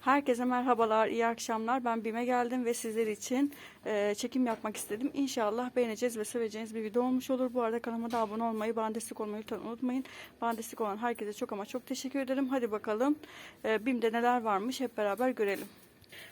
Herkese merhabalar, iyi akşamlar. Ben BİM'e geldim ve sizler için e, çekim yapmak istedim. İnşallah beğeneceğiz ve seveceğiniz bir video olmuş olur. Bu arada kanalıma da abone olmayı, bana destek olmayı lütfen unutmayın. Bana destek olan herkese çok ama çok teşekkür ederim. Hadi bakalım e, BİM'de neler varmış hep beraber görelim.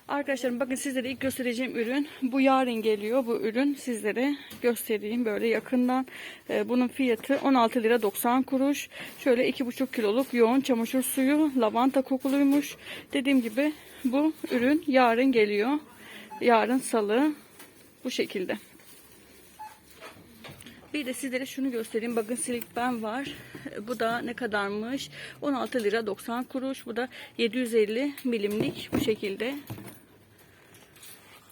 Arkadaşlarım bakın sizlere ilk göstereceğim ürün bu yarın geliyor bu ürün sizlere göstereyim böyle yakından Ee, bunun fiyatı 16 lira 90 kuruş şöyle 2,5 kiloluk yoğun çamaşır suyu lavanta kokuluymuş dediğim gibi bu ürün yarın geliyor yarın salı bu şekilde bir de sizlere şunu göstereyim. Bakın silikben var. Bu da ne kadarmış? 16 lira 90 kuruş. Bu da 750 milimlik bu şekilde.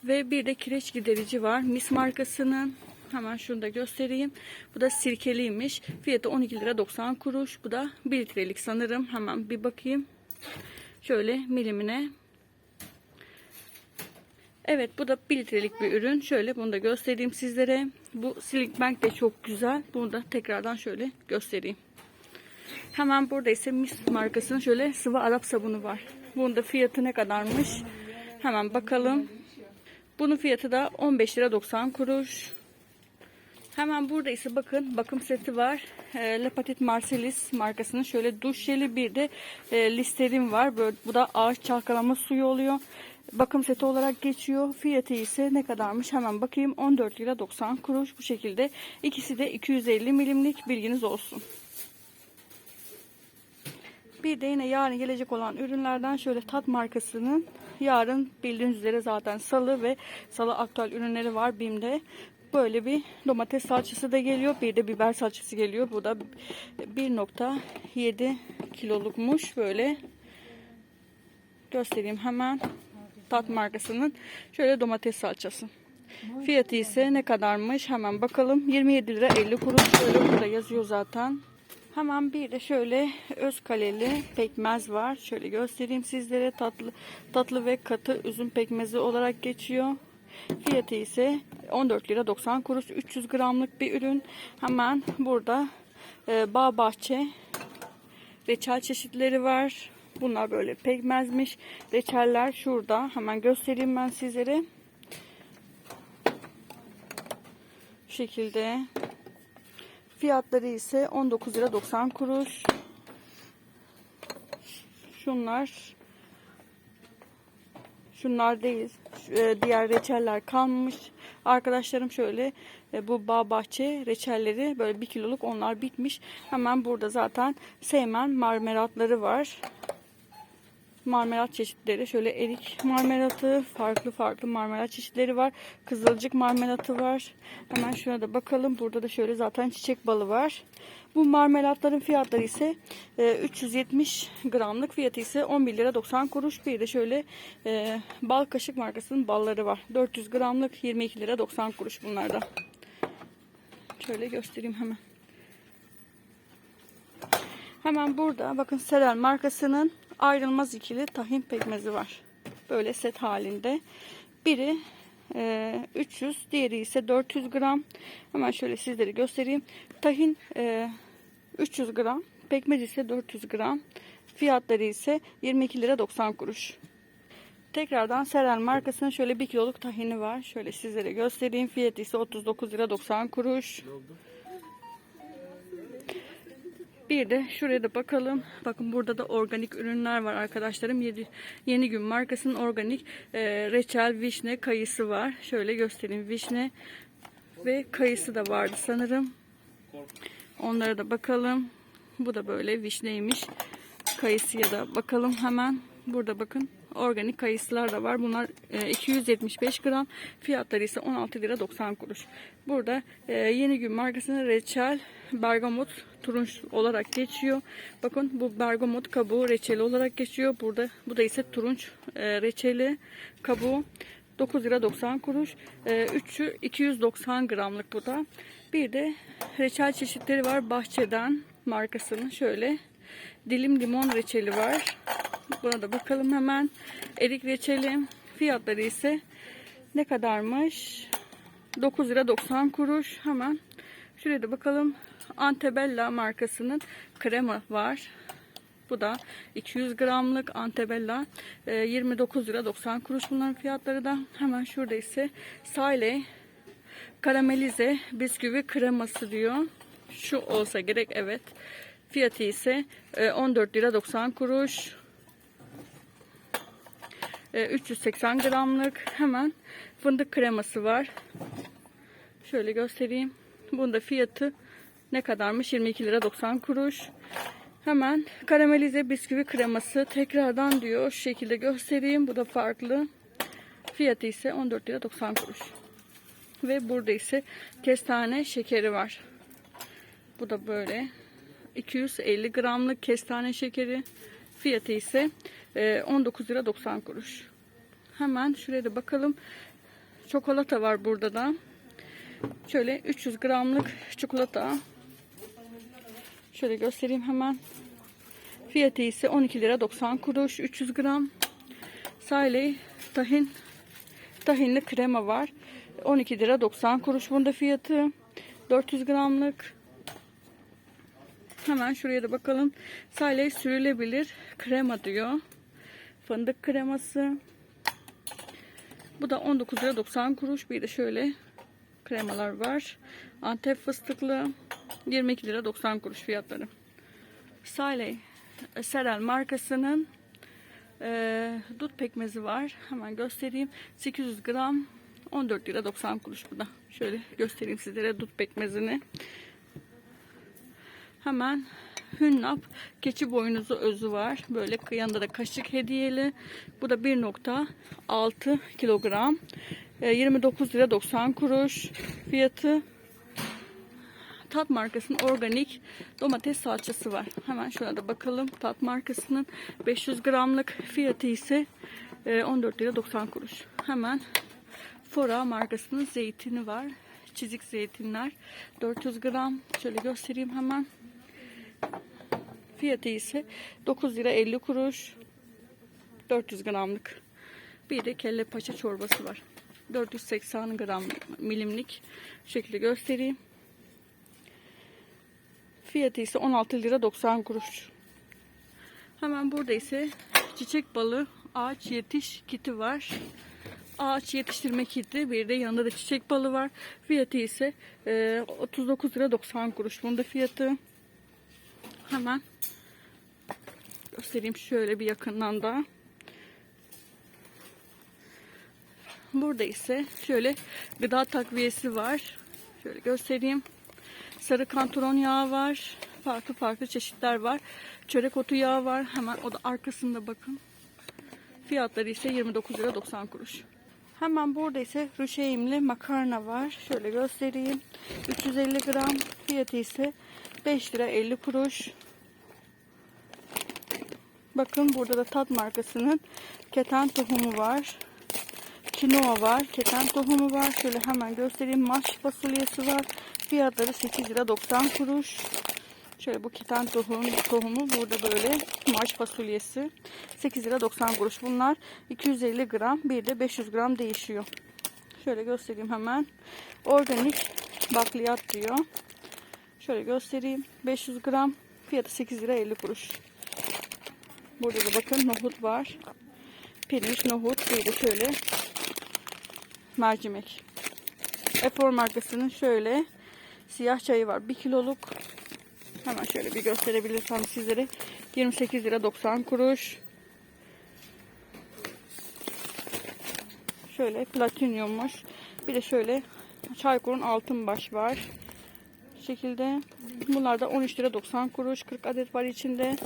Ve bir de kireç giderici var. Mis markasının. Hemen şunu da göstereyim. Bu da sirkeliymiş. Fiyatı 12 lira 90 kuruş. Bu da 1 litrelik sanırım. Hemen bir bakayım. Şöyle milimine. Evet bu da 1 litrelik bir ürün. Şöyle bunu da göstereyim sizlere. Bu Slick Bank de çok güzel. Bunu da tekrardan şöyle göstereyim. Hemen burada ise Mis markasının şöyle sıvı Arap sabunu var. Bunun da fiyatı ne kadarmış? Hemen bakalım. Bunun fiyatı da 15 lira 90 kuruş. Hemen burada ise bakın bakım seti var. E, Le Petit Marcelis markasının şöyle duş jeli bir de e, listerin var. Böyle, bu da ağaç çalkalama suyu oluyor. Bakım seti olarak geçiyor. Fiyatı ise ne kadarmış hemen bakayım. 14 lira 90 kuruş bu şekilde. İkisi de 250 milimlik bilginiz olsun. Bir de yine yarın gelecek olan ürünlerden şöyle tat markasının yarın bildiğiniz üzere zaten salı ve salı aktüel ürünleri var BİM'de. Böyle bir domates salçası da geliyor. Bir de biber salçası geliyor. Bu da 1.7 kilolukmuş. Böyle göstereyim hemen. Tat markasının şöyle domates salçası. Fiyatı ise ne kadarmış hemen bakalım. 27 lira 50 kuruş. Şöyle burada yazıyor zaten. Hemen bir de şöyle öz kaleli pekmez var. Şöyle göstereyim sizlere. Tatlı tatlı ve katı üzüm pekmezi olarak geçiyor. Fiyatı ise 14 lira 90 kuruş. 300 gramlık bir ürün. Hemen burada e, bağ bahçe reçel çeşitleri var. Bunlar böyle pekmezmiş. Reçeller şurada. Hemen göstereyim ben sizlere. Şu şekilde. Fiyatları ise 19 lira 90 kuruş. Şunlar şunlar değil. E, Diğer reçeller kalmış. Arkadaşlarım şöyle e, bu bağ bahçe reçelleri böyle bir kiloluk onlar bitmiş. Hemen burada zaten Seymen marmelatları var marmelat çeşitleri. Şöyle erik marmelatı, farklı farklı marmelat çeşitleri var. Kızılcık marmelatı var. Hemen şuna da bakalım. Burada da şöyle zaten çiçek balı var. Bu marmelatların fiyatları ise e, 370 gramlık fiyatı ise 11 lira 90 kuruş. Bir de şöyle e, bal kaşık markasının balları var. 400 gramlık 22 lira 90 kuruş bunlarda. Şöyle göstereyim hemen. Hemen burada bakın Serel markasının ayrılmaz ikili tahin pekmezi var. Böyle set halinde. Biri e, 300, diğeri ise 400 gram. Hemen şöyle sizlere göstereyim. Tahin e, 300 gram, pekmez ise 400 gram. Fiyatları ise 22 lira 90 kuruş. Tekrardan Serel markasının şöyle 1 kiloluk tahini var. Şöyle sizlere göstereyim. Fiyatı ise 39 lira 90 kuruş. Bir de şuraya da bakalım. Bakın burada da organik ürünler var arkadaşlarım. Yeni gün markasının organik e, reçel, vişne, kayısı var. Şöyle göstereyim. Vişne ve kayısı da vardı sanırım. Onlara da bakalım. Bu da böyle vişneymiş. Kayısıya da bakalım hemen. Burada bakın organik kayısılar da var. Bunlar e, 275 gram. Fiyatları ise 16 lira 90 kuruş. Burada e, yeni gün markasının reçel bergamot turunç olarak geçiyor. Bakın bu bergamot kabuğu reçeli olarak geçiyor. Burada bu da ise turunç e, reçeli kabuğu. 9 lira 90 kuruş. E, 3'ü 290 gramlık bu da. Bir de reçel çeşitleri var. Bahçeden markasının şöyle dilim limon reçeli var. Buna da bakalım hemen. Erik reçeli fiyatları ise ne kadarmış? 9 lira 90 kuruş. Hemen şuraya da bakalım. Antebella markasının krema var. Bu da 200 gramlık Antebella e, 29 lira 90 kuruş bunların fiyatları da. Hemen şurada ise Sale karamelize bisküvi kreması diyor. Şu olsa gerek evet. Fiyatı ise e, 14 lira 90 kuruş. E, 380 gramlık hemen fındık kreması var. Şöyle göstereyim. Bunun da fiyatı ne kadarmış? 22 lira 90 kuruş. Hemen karamelize bisküvi kreması tekrardan diyor. Şu şekilde göstereyim. Bu da farklı. Fiyatı ise 14 lira 90 kuruş. Ve burada ise kestane şekeri var. Bu da böyle 250 gramlık kestane şekeri. Fiyatı ise e, 19 lira 90 kuruş. Hemen şuraya da bakalım. Çikolata var burada da. Şöyle 300 gramlık çikolata. Şöyle göstereyim hemen. Fiyatı ise 12 lira 90 kuruş 300 gram. Sale tahin tahinli krema var. 12 lira 90 kuruş bunda fiyatı. 400 gramlık. Hemen şuraya da bakalım. Sale sürülebilir krema diyor. Fındık kreması. Bu da 19 lira 90 kuruş. Bir de şöyle kremalar var. Antep fıstıklı 22 lira 90 kuruş fiyatları. Sale Serel markasının e, dut pekmezi var. Hemen göstereyim. 800 gram 14 lira 90 kuruş bu da. Şöyle göstereyim sizlere dut pekmezini. Hemen Hünnap keçi boynuzu özü var. Böyle yanında da kaşık hediyeli. Bu da 1.6 kilogram. E, 29 lira 90 kuruş. Fiyatı Tat markasının organik domates salçası var. Hemen şurada bakalım. Tat markasının 500 gramlık fiyatı ise e, 14 lira 90 kuruş. Hemen Fora markasının zeytini var. Çizik zeytinler 400 gram. Şöyle göstereyim hemen. Fiyatı ise 9 lira 50 kuruş. 400 gramlık. Bir de kelle paça çorbası var. 480 gram milimlik. Şekilde göstereyim. Fiyatı ise 16 lira 90 kuruş. Hemen burada ise çiçek balı ağaç yetiş kiti var. Ağaç yetiştirme kiti. Bir de yanında da çiçek balı var. Fiyatı ise e, 39 lira 90 kuruş. Bunda fiyatı hemen göstereyim şöyle bir yakından da. Burada ise şöyle gıda takviyesi var. Şöyle göstereyim. Sarı kantaron yağı var. Farklı farklı çeşitler var. Çörek otu yağı var. Hemen o da arkasında bakın. Fiyatları ise 29 lira 90 kuruş. Hemen burada ise rüşeğimli makarna var. Şöyle göstereyim. 350 gram. Fiyatı ise 5 lira 50 kuruş. Bakın burada da tat markasının keten tohumu var. Kinoa var. Keten tohumu var. Şöyle hemen göstereyim. Maş fasulyesi var. Fiyatları 8 lira 90 kuruş. Şöyle bu keten tohum, tohumu burada böyle maş fasulyesi 8 lira 90 kuruş. Bunlar 250 gram bir de 500 gram değişiyor. Şöyle göstereyim hemen. Organik bakliyat diyor. Şöyle göstereyim. 500 gram fiyatı 8 lira 50 kuruş. Burada da bakın nohut var. Pirinç, nohut bir de şöyle mercimek. Efor markasının şöyle siyah çayı var. 1 kiloluk. Hemen şöyle bir gösterebilirsem sizlere. 28 lira 90 kuruş. Şöyle platinyummuş. Bir de şöyle Çaykur'un altın baş var. Şekilde. Bunlar da 13 lira 90 kuruş. 40 adet var içinde.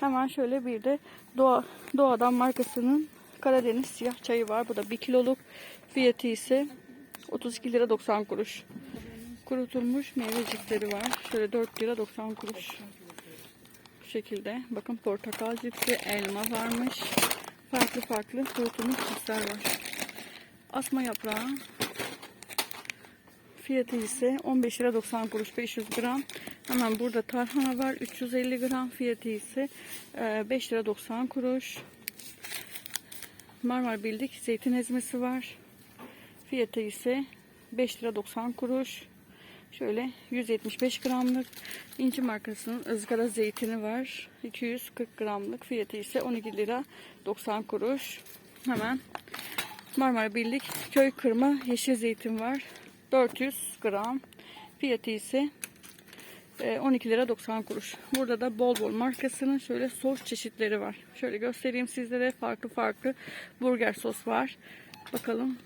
Hemen şöyle bir de Doğa, Doğadan markasının Karadeniz siyah çayı var. Bu da 1 kiloluk. Fiyatı ise 32 lira 90 kuruş. Kurutulmuş meyvecikleri var. Şöyle 4 lira 90 kuruş. Bu şekilde. Bakın portakal cipsi, elma varmış. Farklı farklı kurutulmuş cipsler var. Asma yaprağı. Fiyatı ise 15 lira 90 kuruş 500 gram. Hemen burada tarhana var 350 gram. Fiyatı ise 5 lira 90 kuruş. Marmar bildik zeytin ezmesi var. Fiyatı ise 5 lira 90 kuruş. Şöyle 175 gramlık inci markasının ızgara zeytini var. 240 gramlık fiyatı ise 12 lira 90 kuruş. Hemen Marmara Birlik köy kırma yeşil zeytin var. 400 gram. Fiyatı ise e, 12 lira 90 kuruş. Burada da bol bol markasının şöyle sos çeşitleri var. Şöyle göstereyim sizlere farklı farklı burger sos var. Bakalım.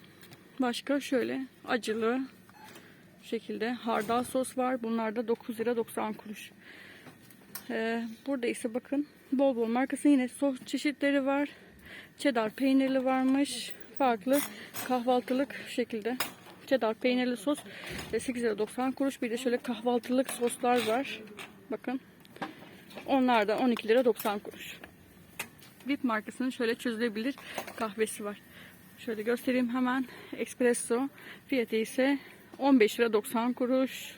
Başka şöyle acılı şekilde hardal sos var. Bunlar da 9 lira 90 kuruş. Ee, burada ise bakın bol bol markasının yine sos çeşitleri var. Cheddar peynirli varmış. Farklı kahvaltılık şekilde. Cheddar peynirli sos e, 8 lira 90 kuruş. Bir de şöyle kahvaltılık soslar var. Bakın. Onlar da 12 lira 90 kuruş. VIP markasının şöyle çözülebilir kahvesi var. Şöyle göstereyim hemen. Espresso fiyatı ise 15 lira 90 kuruş.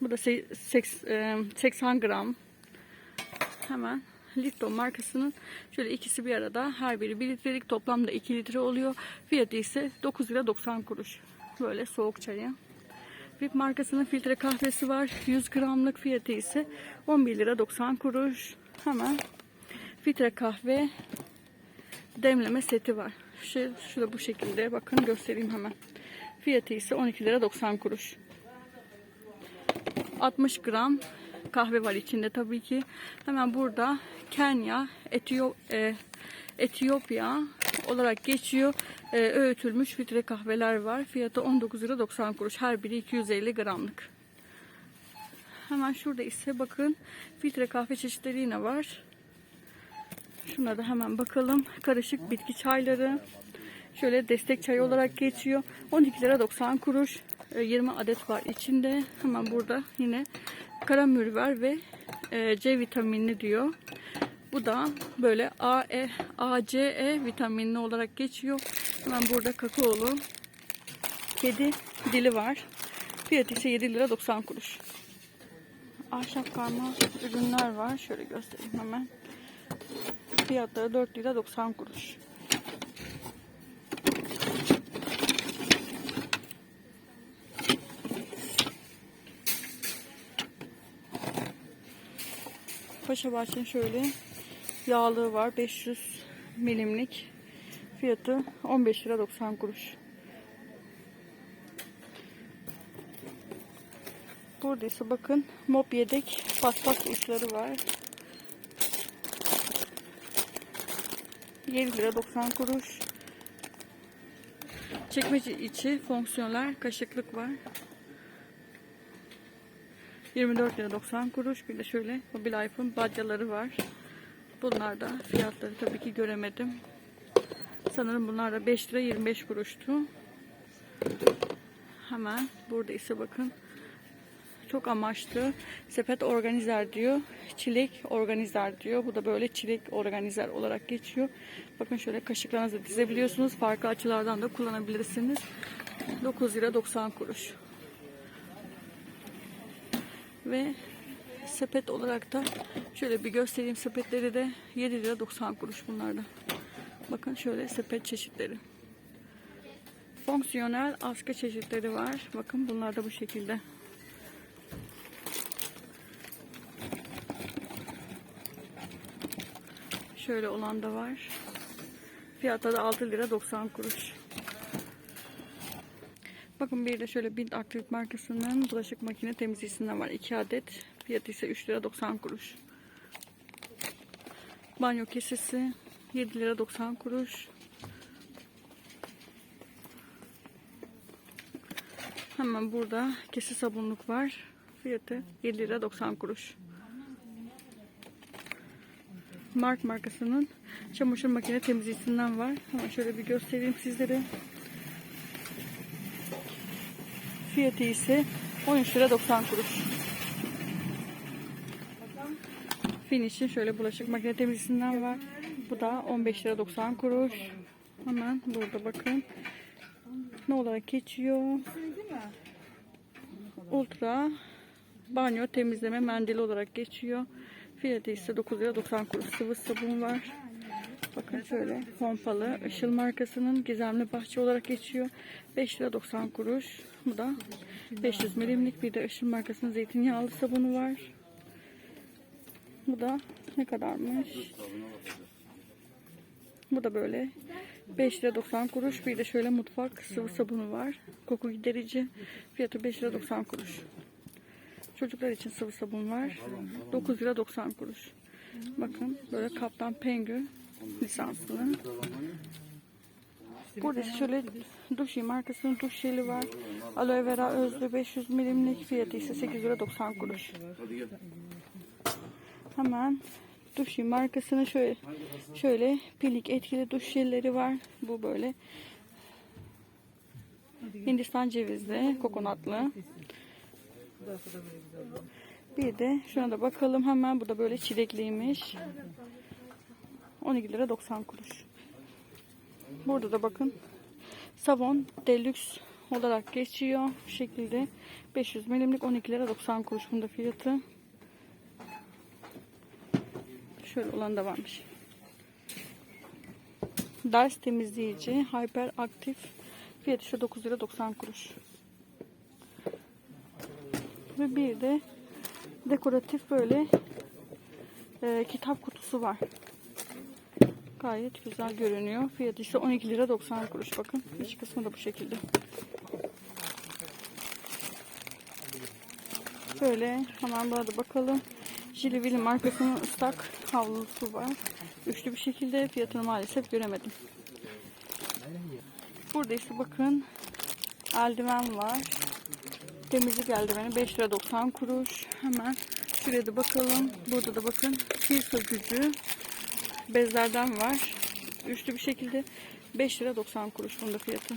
Bu da se- seks- e, 80 gram. Hemen Lipton markasının şöyle ikisi bir arada her biri 1 litrelik toplamda 2 litre oluyor. Fiyatı ise 9 lira 90 kuruş. Böyle soğuk çayı. VIP markasının filtre kahvesi var. 100 gramlık fiyatı ise 11 lira 90 kuruş. Hemen filtre kahve demleme seti var. Şu, şu bu şekilde. Bakın göstereyim hemen. Fiyatı ise 12 lira 90 kuruş. 60 gram kahve var içinde tabii ki. Hemen burada Kenya, Etiyop, e, Etiyopya olarak geçiyor. E, öğütülmüş filtre kahveler var. Fiyatı 19 lira 90 kuruş. Her biri 250 gramlık. Hemen şurada ise bakın filtre kahve çeşitleri yine var. Şuna da hemen bakalım. Karışık bitki çayları. Şöyle destek çayı olarak geçiyor. 12 lira 90 kuruş. E, 20 adet var içinde. Hemen burada yine karamür var ve e, C vitaminli diyor. Bu da böyle A, E, A, C, E vitaminli olarak geçiyor. Hemen burada kakaolu kedi dili var. Fiyatı ise 7 lira 90 kuruş. Ahşap karma ürünler var. Şöyle göstereyim hemen. Fiyatları 4 lira 90 kuruş. Paşa Bahçe'nin şöyle yağlığı var. 500 milimlik. Fiyatı 15 lira 90 kuruş. Burada ise bakın mop yedek paspas uçları var. 7 lira 90 kuruş. Çekmece içi fonksiyonel kaşıklık var. 24 lira 90 kuruş. Bir de şöyle Mobil iPhone badyaları var. Bunlar da fiyatları tabii ki göremedim. Sanırım bunlar da 5 lira 25 kuruştu. Hemen burada ise bakın çok amaçlı sepet organizer diyor. Çilek organizer diyor. Bu da böyle çilek organizer olarak geçiyor. Bakın şöyle kaşıklarınızı dizebiliyorsunuz. Farklı açılardan da kullanabilirsiniz. 9 lira 90 kuruş. Ve sepet olarak da şöyle bir göstereyim sepetleri de 7 lira 90 kuruş bunlarda. Bakın şöyle sepet çeşitleri. Fonksiyonel askı çeşitleri var. Bakın bunlar da bu şekilde. Şöyle olan da var. Fiyatı da 6 lira 90 kuruş. Bakın bir de şöyle Bint Aktif markasının bulaşık makine temizleyicisinden var. 2 adet. Fiyatı ise 3 lira 90 kuruş. Banyo kesesi 7 lira 90 kuruş. Hemen burada kesi sabunluk var. Fiyatı 7 lira 90 kuruş. Mark markasının çamaşır makine temizleyicisinden var. Hemen şöyle bir göstereyim sizlere. Fiyatı ise 13 lira 90 kuruş. Finish'in şöyle bulaşık makine temizleyicisinden var. Bu da 15 lira 90 kuruş. Hemen burada bakın. Ne olarak geçiyor? Ultra banyo temizleme mendili olarak geçiyor. Fiyatı ise 9 lira 90 kuruş. Sıvı sabun var. Bakın şöyle pompalı Işıl markasının gizemli bahçe olarak geçiyor. 5 lira 90 kuruş. Bu da 500 milimlik bir de Işıl markasının zeytinyağlı sabunu var. Bu da ne kadarmış? Bu da böyle 5 lira 90 kuruş. Bir de şöyle mutfak sıvı sabunu var. Koku giderici. Fiyatı 5 lira 90 kuruş. Çocuklar için sıvı sabun var. 9 lira 90 kuruş. Bakın böyle Kaptan Pengü lisanslı. Burada şöyle Duşi markasının duş jeli var. Aloe vera özlü 500 milimlik fiyatı ise 8 lira 90 kuruş. Hemen Duşi markasının şöyle şöyle pilik etkili duş jelleri var. Bu böyle Hindistan cevizli, kokonatlı. Bir de şuna da bakalım hemen. Bu da böyle çilekliymiş. 12 lira 90 kuruş. Burada da bakın Savon Deluxe olarak geçiyor. Bu şekilde 500 milimlik 12 lira 90 kuruş bunda fiyatı. Şöyle olan da varmış. Ders temizleyici Hyper Aktif fiyatı şu 9 lira 90 kuruş. Ve bir de dekoratif böyle e, kitap kutusu var. Gayet güzel görünüyor. Fiyatı ise 12 lira 90 kuruş. Bakın iç kısmı da bu şekilde. Şöyle hemen burada bakalım. Jilivili markasının ıslak havlusu var. Üçlü bir şekilde fiyatını maalesef göremedim. Burada ise bakın eldiven var. Temizlik eldiveni 5 lira 90 kuruş. Hemen şuraya da bakalım. Burada da bakın kir sökücü bezlerden var. Üçlü bir şekilde 5 lira 90 kuruş bunda fiyatı.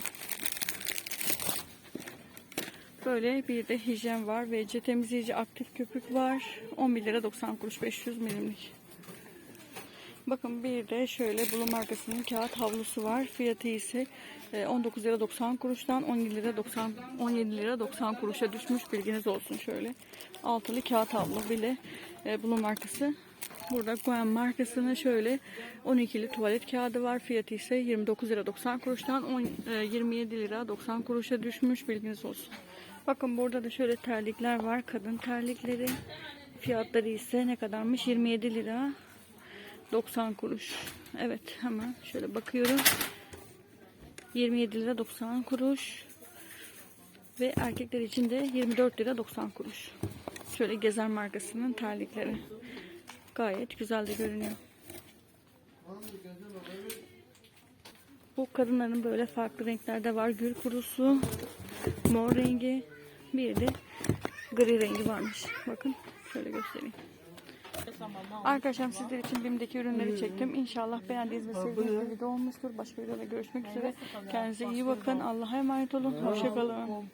Böyle bir de hijyen var ve temizleyici aktif köpük var. 11 lira 90 kuruş 500 milimlik. Bakın bir de şöyle Blue markasının kağıt havlusu var. Fiyatı ise e, 19 lira 90 kuruştan 17 lira 90 17 lira 90 kuruşa düşmüş bilginiz olsun şöyle. Altılı kağıt havlu bile e, Blue markası. Burada Goen markasının şöyle 12'li tuvalet kağıdı var. Fiyatı ise 29 lira 90 kuruştan 10, e, 27 lira 90 kuruşa düşmüş bilginiz olsun. Bakın burada da şöyle terlikler var. Kadın terlikleri. Fiyatları ise ne kadarmış? 27 lira 90 kuruş. Evet hemen şöyle bakıyorum. 27 lira 90 kuruş. Ve erkekler için de 24 lira 90 kuruş. Şöyle Gezer markasının terlikleri. Gayet güzel de görünüyor. Bu kadınların böyle farklı renklerde var. Gül kurusu, mor rengi, bir de gri rengi varmış. Bakın şöyle göstereyim. Arkadaşlar sizler için BİM'deki ürünleri çektim. İnşallah beğendiğiniz ve sevdiğiniz bir video olmuştur. Başka videoda görüşmek üzere. Kendinize iyi bakın. Allah'a emanet olun. Hoşçakalın.